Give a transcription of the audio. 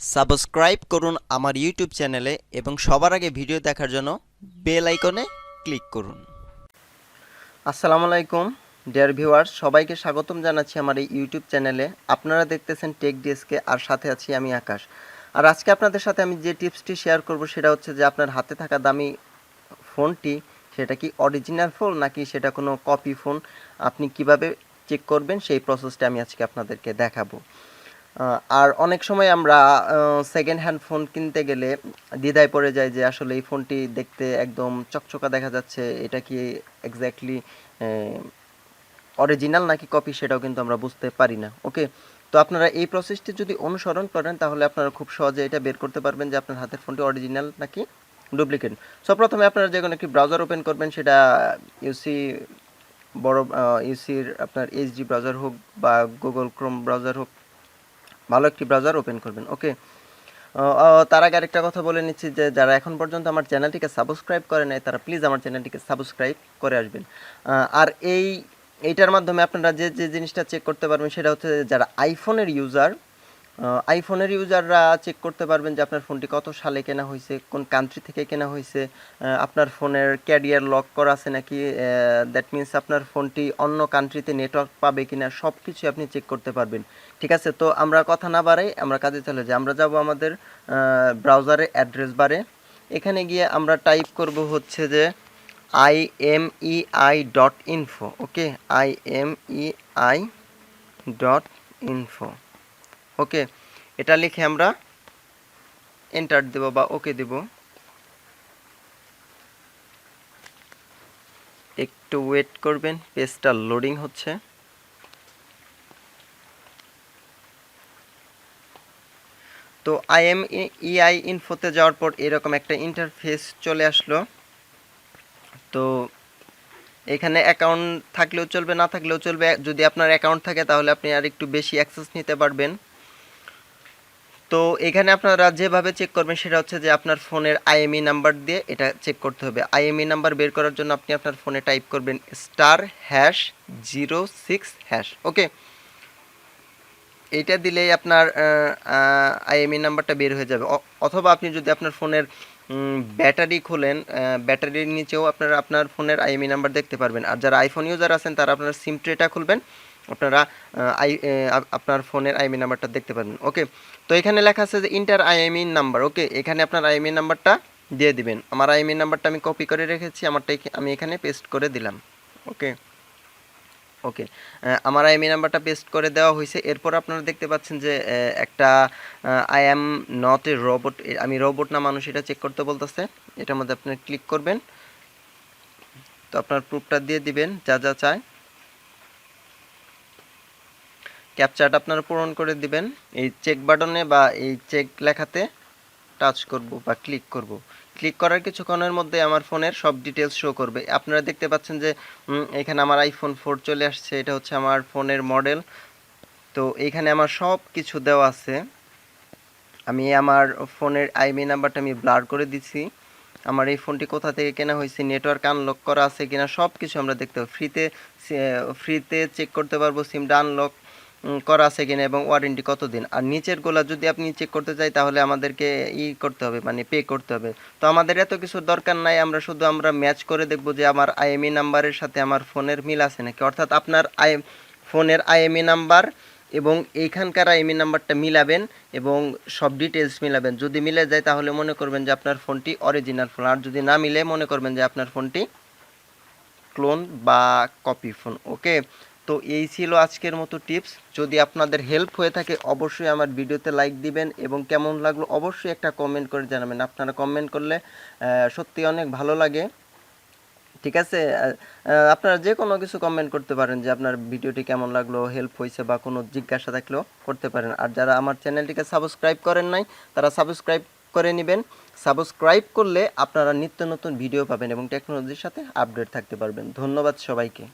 Subscribe করুন আমার YouTube চ্যানেলে এবং সবার আগে ভিডিও দেখার জন্য বেল আইকনে ক্লিক করুন। আসসালামু আলাইকুম ডিয়ার ভিউয়ার্স সবাইকে স্বাগতম জানাচ্ছি আমার এই ইউটিউব চ্যানেলে। আপনারা দেখতেছেন টেক ডিএসকে আর সাথে আছি আমি আকাশ। আর আজকে আপনাদের সাথে আমি যে টিপসটি শেয়ার করব সেটা হচ্ছে যে আপনার হাতে থাকা দামি ফোনটি, সেটা কি অরিজিনাল ফোন নাকি সেটা কোনো কপি ফোন আপনি কীভাবে চেক করবেন সেই প্রসেসটা আমি আজকে আপনাদেরকে দেখাবো। আর অনেক সময় আমরা সেকেন্ড হ্যান্ড ফোন কিনতে গেলে দ্বিধায় পড়ে যায় যে আসলে এই ফোনটি দেখতে একদম চকচকা দেখা যাচ্ছে, এটা কি এক্স্যাক্টলি অরিজিনাল নাকি কপি সেটাও কিন্তু আমরা বুঝতে পারি না ওকে তো আপনারা এই প্রসেসটি যদি অনুসরণ করেন, তাহলে আপনারা খুব সহজে এটা বের করতে পারবেন যে আপনার হাতের ফোনটি অরিজিনাল নাকি ডুপ্লিকেট সো প্রথমে আপনারা যে কোনো একটি ব্রাউজার ওপেন করবেন, সেটা ইউসি বড় ইউসির আপনার এইচডি ব্রাউজার হোক বা গুগল ক্রোম ব্রাউজার হোক ভালো একটি ব্রাউজার ওপেন করবেন ওকে তার আগে আরেকটা কথা বলে নিচ্ছি যে যারা এখন পর্যন্ত আমার চ্যানেলটিকে সাবস্ক্রাইব করে নাই, তারা প্লিজ আমার চ্যানেলটিকে সাবস্ক্রাইব করে আসবেন। আর এই, এইটার মাধ্যমে আপনারা যে যে জিনিসটা চেক করতে পারবেন সেটা হচ্ছে যারা আইফোনের ইউজার আইফোনের ইউজাররা চেক করতে পারবেন যে আপনার ফোনটি কত সালে কেনা হয়েছে, কোন কান্ট্রি থেকে কেনা হয়েছে আপনার ফোনের ক্যারিয়ার লক করা আছে নাকি দ্যাট মিন্স আপনার ফোনটি অন্য কান্ট্রিতে নেটওয়ার্ক পাবে কিনা সব কিছু আপনি চেক করতে পারবেন। ঠিক আছে? তো আমরা কথা না বাড়াই, আমরা কাজে চলে যাই। আমরা যাব আমাদের ব্রাউজারে অ্যাড্রেস বারে এখানে গিয়ে আমরা টাইপ করব হচ্ছে যে I M E I dot info okay I M E I dot info okay, এটা লিখে আমরা এন্টার দেব বা ওকে দেব। একটু ওয়েট করবেন পেজটা লোডিং হচ্ছে। তো আইএম ইআই ইনফোতে যাওয়ার পর এরকম একটা ইন্টারফেস চলে আসলো। তো এখানে অ্যাকাউন্ট থাকলেও চলবে, না থাকলেও চলবে। যদি আপনার অ্যাকাউন্ট থাকে তাহলে আপনি আর একটু বেশি অ্যাক্সেস নিতে পারবেন। তো এখানে আপনারা যেভাবে চেক করবেন সেটা হচ্ছে যে আপনার ফোনের আইএমই নাম্বার দিয়ে এটা চেক করতে হবে। আইএমই নাম্বার বের করার জন্য আপনি আপনার ফোনে টাইপ করবেন star hash zero six hash okay এটা দিলেই আপনার আইএমই নাম্বারটা বের হয়ে যাবে। অথবা আপনি যদি আপনার ফোনের ব্যাটারি খোলেন ব্যাটারির নিচেও আপনারা আপনার ফোনের আইএমই নাম্বার দেখতে পারবেন। আর যারা আইফোন ইউজার আছেন, তারা আপনার সিম ট্রেটা খুলবেন। আপনারা আই আপনার ফোনের আইএমই নাম্বারটা দেখতে পারবেন ওকে তো এখানে লেখা আছে যে ইন্টার আইএমই নাম্বার ওকে এখানে আপনার আইএমই নাম্বারটা দিয়ে দিবেন। আমার আইএমই নাম্বারটা আমি কপি করে রেখেছি, আমারটা আমি এখানে পেস্ট করে দিলাম। ওকে ওকে আমার আইএমই নাম্বারটা পেস্ট করে দেওয়া হয়েছে। এরপর আপনারা দেখতে পাচ্ছেন যে একটা I am not a robot আমি রোবট না, মানুষ, এটা চেক করতে বলতেছে। এটার মধ্যে আপনি ক্লিক করবেন। তো আপনার প্রুফটা দিয়ে দিবেন, যা যা চায়। ক্যাপচারটা আপনারা পূরণ করে দিবেন। এই চেক বাটনে বা এই চেক লেখাতে টাচ করব বা ক্লিক করব। ক্লিক করার কিছুক্ষণের মধ্যে আমার ফোনের সব ডিটেলস শো করবে। আপনারা দেখতে পাচ্ছেন যে এখানে আমার আইফোন ফোর চলে আসছে, এটা হচ্ছে আমার ফোনের মডেল তো এইখানে আমার সব কিছু দেওয়া আছে। আমি আমার ফোনের আইমি নাম্বারটা আমি ব্লার করে দিছি। আমার এই ফোনটি কোথা থেকে কেনা হয়েছে নেটওয়ার্ক আনলক করা আছে কিনা সব কিছু আমরা দেখতে পাবো। ফ্রিতে ফ্রিতে চেক করতে পারব সিমটা আনলক করা আছে কিনা এবং ওয়ারেন্টি কতদিন? আর নিচের গোলা যদি আপনি চেক করতে চাই, তাহলে আমাদেরকে ই করতে হবে মানে পে করতে হবে। তো আমাদের এত কিছু দরকার নাই, আমরা শুধু আমরা ম্যাচ করে দেখব যে আমার আইএমই নাম্বারের সাথে আমার ফোনের মিল আছে নাকি। অর্থাৎ আপনার আই ফোনের আইএমই নাম্বার এবং এইখানকার আইএমই নাম্বারটা মিলাবেন এবং সব ডিটেলস মিলাবেন। যদি মিলে যায়, তাহলে মনে করবেন যে আপনার ফোনটি অরিজিনাল ফোন আর যদি না মিলে, মনে করবেন যে আপনার ফোনটি ক্লোন বা কপি ফোন ওকে তো এই ছিল আজকের মতো টিপস। যদি আপনাদের হেল্প হয়ে থাকে, অবশ্যই আমার ভিডিওতে লাইক দিবেন এবং কেমন লাগল অবশ্যই একটা কমেন্ট করে জানাবেন। আপনারা কমেন্ট করলে সত্যি অনেক ভালো লাগে। ঠিক আছে? আপনারা যে কোনো কিছু কমেন্ট করতে পারেন যে আপনার ভিডিওটি কেমন লাগল হেল্প হয়েছে বা কোনো জিজ্ঞাসা থাকলেও করতে পারেন। আর যারা আমার চ্যানেলটিকে সাবস্ক্রাইব করেন নাই, তারা সাবস্ক্রাইব করে নেবেন। সাবস্ক্রাইব করলে আপনারা নিত্য নতুন ভিডিও পাবেন এবং টেকনোলজির সাথে আপডেট থাকতে পারবেন। ধন্যবাদ সবাইকে।